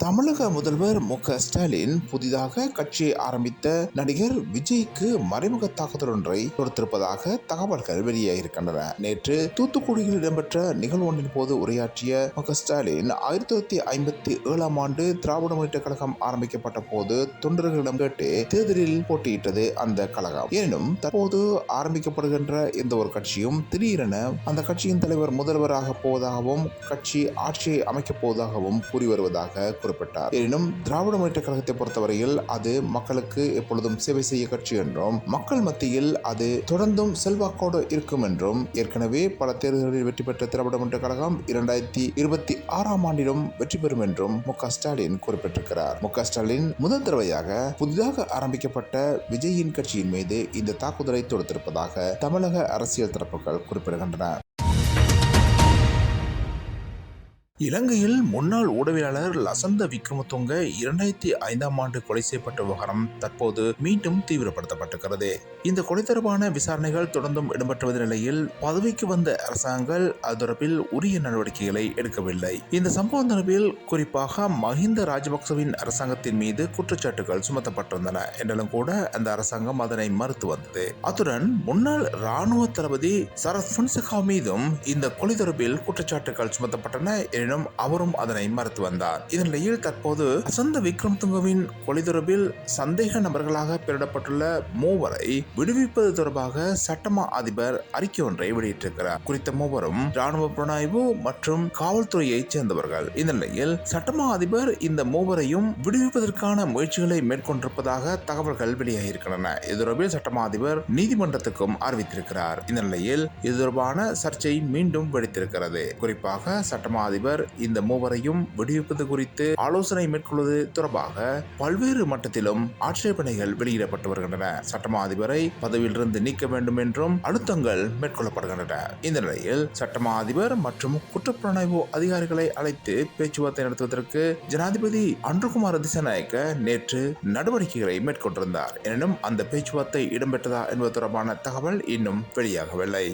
தமிழக முதல்வர் மு க ஸ்டாலின் புதிதாக கட்சியை ஆரம்பித்த நடிகர் விஜய்க்கு மறைமுக தாக்குதல் ஒன்றை கொடுத்திருப்பதாக தகவல்கள் வெளியாகியிருக்கின்றன. நேற்று தூத்துக்குடியில் இடம்பெற்ற நிகழ்வு ஒன்றின் போது உரையாற்றிய மு க ஸ்டாலின் ஆயிரத்தி தொள்ளாயிரத்தி ஐம்பத்தி ஏழாம் ஆண்டு திராவிட முன்னேற்ற கழகம் ஆரம்பிக்கப்பட்ட போது தொண்டர்களிடம் கேட்டு தேர்தலில் போட்டியிட்டது அந்த கழகம். எனினும் தற்போது ஆரம்பிக்கப்படுகின்ற எந்த ஒரு கட்சியும் திடீரென அந்த கட்சியின் தலைவர் முதல்வராக போவதாகவும் கட்சி ஆட்சியை அமைக்கப் போவதாகவும் கூறி வருவதாக குறிப்பிட்டார் எனினும் திராவிட முன்னேற்ற கழகத்தை பொறுத்தவரையில் அது மக்களுக்கு எப்பொழுதும் சேவை செய்ய கட்சி என்றும் மக்கள் மத்தியில் அது தொடர்ந்தும் செல்வாக்கோடு இருக்கும் என்றும் ஏற்கனவே பல தேர்தல்களில் வெற்றி பெற்ற திராவிட முன்னேற்ற கழகம் இரண்டாயிரத்தி இருபத்தி ஆறாம் ஆண்டிலும் வெற்றி பெறும் என்றும் மு. ஸ்டாலின் குறிப்பிட்டிருக்கிறார். மு. ஸ்டாலின் முதல் தடவையாக புதிதாக ஆரம்பிக்கப்பட்ட விஜயின் கட்சியின் மீது இந்த தாக்குதலை தொடுத்திருப்பதாக தமிழக அரசியல் தரப்புகள் குறிப்பிடுகின்றன. இலங்கையில் முன்னாள் ஊடகவியலாளர் லசந்த விக்ரமதுங்க இரண்டாயிரத்தி ஐந்தாம் ஆண்டு கொலை செய்யப்பட்ட விவகாரம் தற்போது மீண்டும் தீவிரப்படுத்தப்பட்டிருக்கிறது. இந்த கொலை தொடர்பான விசாரணைகள் தொடர்ந்தும் இடம்பெற்று நிலையில் பதவிக்கு வந்த அரசாங்கங்கள் அது தொடர்பில் உரிய நடவடிக்கைகளை எடுக்கவில்லை. இந்த சம்பவம் தொடர்பில் குறிப்பாக மஹிந்த ராஜபக்சவின் அரசாங்கத்தின் மீது குற்றச்சாட்டுகள் சுமத்தப்பட்டிருந்தன. என்றாலும் கூட அந்த அரசாங்கம் அதனை மறுத்து வந்தது. அத்துடன் முன்னாள் ராணுவ தளபதி சரத் புன்சகா மீதும் இந்த கொலை தொடர்பில் குற்றச்சாட்டுகள் சுமத்தப்பட்டன எனினும் அவரும் அதனை மறுத்து வந்தார். இதனிடையில் தற்போது வசந்த விக்ரமதுங்கவின் கொலை தொடர்பில் சந்தேக நபர்களாக பெயரிடப்பட்டுள்ள மூவரை விடுவிப்பது தொடர்பாக சட்டமா அதிபர் அறிக்கை ஒன்றை வெளியிட்டிருக்கிறார். குறித்த மூவரும் ராணுவ புலனாய்வு மற்றும் காவல்துறையைச் சேர்ந்தவர்கள். இந்த நிலையில் சட்டமா அதிபர் இந்த மூவரையும் விடுவிப்பதற்கான முயற்சிகளை மேற்கொண்டிருப்பதாக தகவல்கள் வெளியாகியிருக்கின்றன. இது தொடர்பில் சட்டமா அதிபர் நீதிமன்றத்துக்கும் அறிவித்திருக்கிறார். இந்த நிலையில் இது தொடர்பான சர்ச்சை மீண்டும் வெடித்திருக்கிறது. குறிப்பாக சட்டமா அதிபர் இந்த மூவரையும் விடுவிப்பது குறித்து ஆலோசனை மேற்கொள்வது தொடர்பாக பல்வேறு மட்டத்திலும் ஆட்சேபனைகள் வெளியிடப்பட்டு வருகின்றன. சட்டமா அதிபரை பதவியிலிருந்து நீக்க வேண்டும் என்றும் அழுத்தங்கள் மேற்கொள்ளப்படுகின்றன. இந்த நிலையில் சட்டமா அதிபர் மற்றும் குற்றப்புலனாய்வு அதிகாரிகளை அழைத்து பேச்சுவார்த்தை நடத்துவதற்கு ஜனாதிபதி அன்றுகுமார் திசநாயக்க நேற்று நடவடிக்கைகளை மேற்கொண்டிருந்தார். எனினும் அந்த பேச்சுவார்த்தை இடம்பெற்றதா என்பது தொடர்பான தகவல் இன்னும் வெளியாகவில்லை.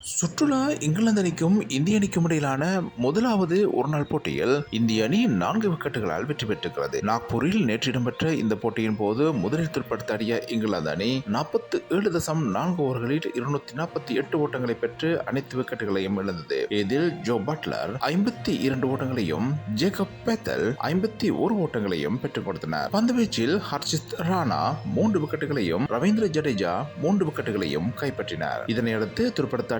சுற்றுலா இங்கிலாந்து அணிக்கும் இந்திய அணிக்கும் இடையிலான முதலாவது ஒருநாள் போட்டியில் இந்திய அணி நான்கு விக்கெட்டுகளால் வெற்றி பெற்றிருக்கிறது. நாக்பூரில் நேற்று இடம்பெற்ற இந்த போட்டியின் போது முதலில் துடுப்படுத்தாடிய இங்கிலாந்து அணி நாற்பத்தி ஏழு தசம் நான்கு ஓவர்களில் இருநூத்தி நாற்பத்தி எட்டு ஓட்டங்களை பெற்று அனைத்து விக்கெட்டுகளையும் இழந்தது. இதில் ஜோ பட்லர் ஐம்பத்தி இரண்டு ஓட்டங்களையும் ஜேக்கப் பேத்தல் ஐம்பத்தி ஒரு ஓட்டங்களையும் பெற்றுக் கொடுத்தனர். பந்துவீச்சில் ஹர்ஷித் ராணா மூன்று விக்கெட்டுகளையும் ரவீந்திர ஜடேஜா மூன்று விக்கெட்டுகளையும் கைப்பற்றினார். இதனையடுத்து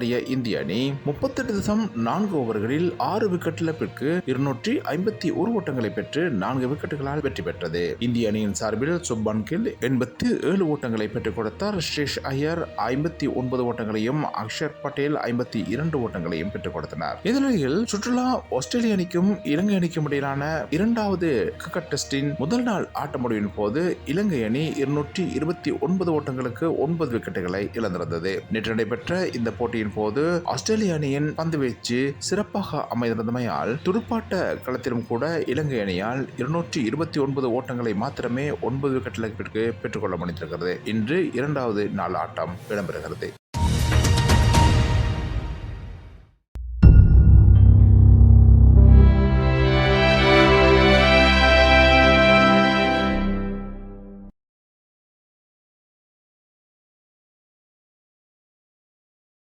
துடுப்படுத்தாடிய இந்திய அணி முப்பத்தெட்டு தசம் நான்கு ஓவர்களில் ஆறு விக்கெட் இழப்பிற்கு இருநூற்றி ஐம்பத்தி ஒரு ஓட்டங்களை பெற்று நான்கு விக்கெட்டுகளால் வெற்றி பெற்றது. இந்திய அணியின் சார்பில் சுப்பான் கில் எண்பத்தி ஏழு ஓட்டங்களை பெற்றுக் கொடுத்தார். ஸ்ரீஷ் ஐயர் ஐம்பத்தி ஒன்பது ஓட்டங்களையும் அக்ஷர் பட்டேல் ஐம்பத்தி இரண்டு ஓட்டங்களையும் பெற்றுக் கொடுத்தனர். இதனிடையில் சுற்றுலா ஆஸ்திரேலிய அணிக்கும் இலங்கை அணிக்கும் இடையிலான இரண்டாவது கிரிக்கெட் டெஸ்டின் முதல் நாள் ஆட்ட முடிவின் போது இலங்கை அணி இருநூற்றி இருபத்தி ஒன்பது ஓட்டங்களுக்கு ஒன்பது விக்கெட்டுகளை இழந்திருந்தது. நேற்று நடைபெற்ற இந்த போட்டியின் போது ஆஸ்திரேலிய அணியின் பந்து வீச்சு சிறப்பாக அமைந்திருந்தமையால் துடுப்பாட்ட களத்திலும் கூட இலங்கை அணியால் இருநூற்றி இருபத்தி ஒன்பது ஓட்டங்களை மாத்திரமே ஒன்பது விக்கெட்டுகளுக்கு பெற்றுக்கொள்ள முடிந்திருக்கிறது இன்று இரண்டாவது நாள் ஆட்டம் இடம்பெறுகிறது.